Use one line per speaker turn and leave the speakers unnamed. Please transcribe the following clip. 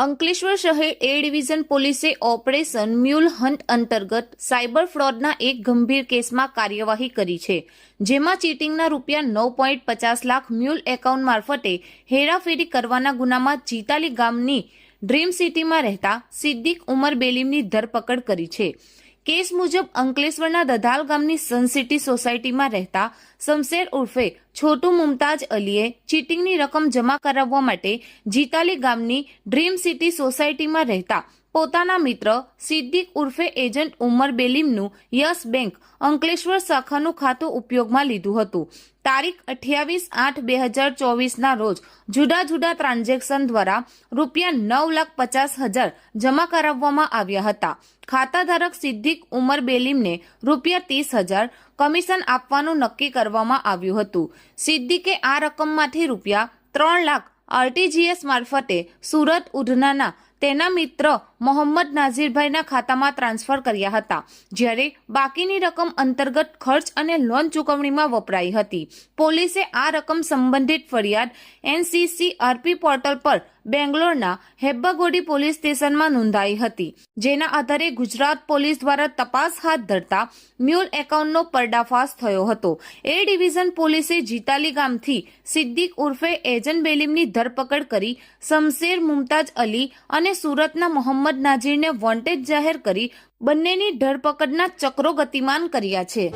અંકલેશ્વર શહેર એ ડિવિઝન પોલીસે operation mule hunt અંતર્ગત સાયબર ફ્રોડના એક ગંભીર કેસમાં કાર્યવાહી કરી છે, જેમાં ચીટિંગના રૂપિયા નવ પોઈન્ટ પચાસ લાખ મ્યુલ એકાઉન્ટ મારફતે હેરાફેરી કરવાના ગુનામાં ચીતાલી ગામની ડ્રીમ સિટીમાં રહેતા સિદ્દીક ઉમર બેલીમની ધરપકડ કરી છે. કેસ મુજબ અંકલેશ્વરના દધાલ ગામની સનસિટી સોસાયટીમાં રહેતા શમશેર ઉર્ફે છોટુ મુમતાજ અલીએ ચીટિંગની રકમ જમા કરાવવા માટે જીતાલી ગામની ડ્રીમ સિટી સોસાયટીમાં રહેતા પોતાના મિત્ર સિદ્દીક ઉર્ફે એજન્ટ ઉમર બેલીમનું યસ બેંક અંકલેશ્વર શાખાનું ખાતું ઉપયોગમાં લીધું હતું. તારીખ અઠ્યાવીસ આઠ બે હજાર ચોવીસના રોજ જુદા જુદા ટ્રાન્ઝેક્શન દ્વારા રૂપિયા નવ લાખ પચાસ હજાર જમા કરાવવામાં આવ્યા હતા. ખાતાધારક સિદ્દીક ઉમર બેલીમને રૂપિયા ત્રીસ હજાર કમિશન આપવાનું નક્કી કરવામાં આવ્યું હતું. સિદ્દીકે આ રકમમાંથી રૂપિયા ત્રણ લાખ આરટીજીએસ મારફતે સુરત ઉધનાના તેના મિત્ર મોહમ્મદ નાઝીરભાઈના ખાતામાં ટ્રાન્સફર કર્યા હતા, જ્યારે બાકીની રકમ અંતર્ગત ખર્ચ અને લોન ચૂકવણીમાં વપરાઈ હતી. પોલીસે આ રકમ સંબંધિત ફરિયાદ એનસીસીઆરપી પોર્ટલ પર બેંગ્લોરના હેબ્બાગોડી પોલીસ સ્ટેશનમાં નોંધાઈ હતી, જેના આધારે ગુજરાત પોલીસ દ્વારા તપાસ હાથ ધરતા મ્યુલ એકાઉન્ટનો પર્દાફાશ થયો હતો. એ ડિવિઝન પોલીસે જીતાલી ગામથી સિદ્દીક ઉર્ફે એજન બેલીમની ધરપકડ કરી શમશેર મુમતાજ અલી અને સુરતના મોહમ્મદ નાજીરને વોન્ટેડ જાહેર કરી બંનેની ધરપકડના ચક્રો ગતિમાન કર્યા છે.